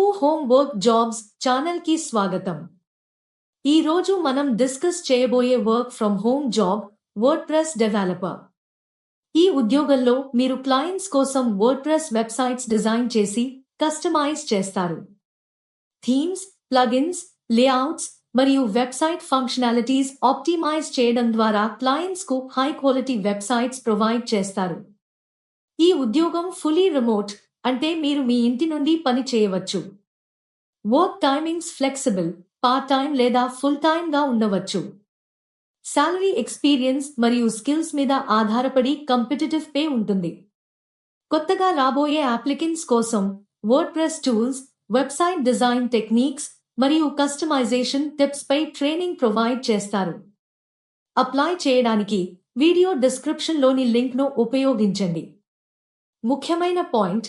Telugu home work jobs ఛానల్కి స్వాగతం. ఈ రోజు మనం డిస్కస్ చేయబోయే work from home job WordPress developer. ఈ ఉద్యోగంలో మీరు క్లయింట్స్ కోసం వర్డ్ ప్రెస్ వెబ్సైట్స్ డిజైన్ చేసి కస్టమైజ్ చేస్తారు. థీమ్స్ ప్లగిన్స్ లేఅవుట్స్ మరియు వెబ్సైట్ ఫంక్షనాలిటీస్ ఆప్టిమైజ్ చేయడం ద్వారా క్లయింట్స్కు హై క్వాలిటీ వెబ్సైట్స్ ప్రొవైడ్ చేస్తారు. ఈ ఉద్యోగం ఫుల్లీ రిమోట్ అంటే మీరు మీ ఇంటి నుండి పని చేయవచ్చు. Work timings flexible part time లేదా ఫుల్ టైం గా ఉండవచ్చు. శాలరీ ఎక్స్పీరియన్స్ మరియు స్కిల్స్ మీద ఆధారపడి కంపిటేటివ్ పే ఉంటుంది. కొత్తగా రాబోయే అప్లికెంట్స్ కోసం WordPress tools website design techniques మరియు కస్టమైజేషన్ టిప్స్ పై ట్రైనింగ్ ప్రొవైడ్ చేస్తారు. అప్లై చేయడానికి వీడియో డిస్క్రిప్షన్లోని లింక్ను ఉపయోగించండి. ముఖ్యమైన పాయింట్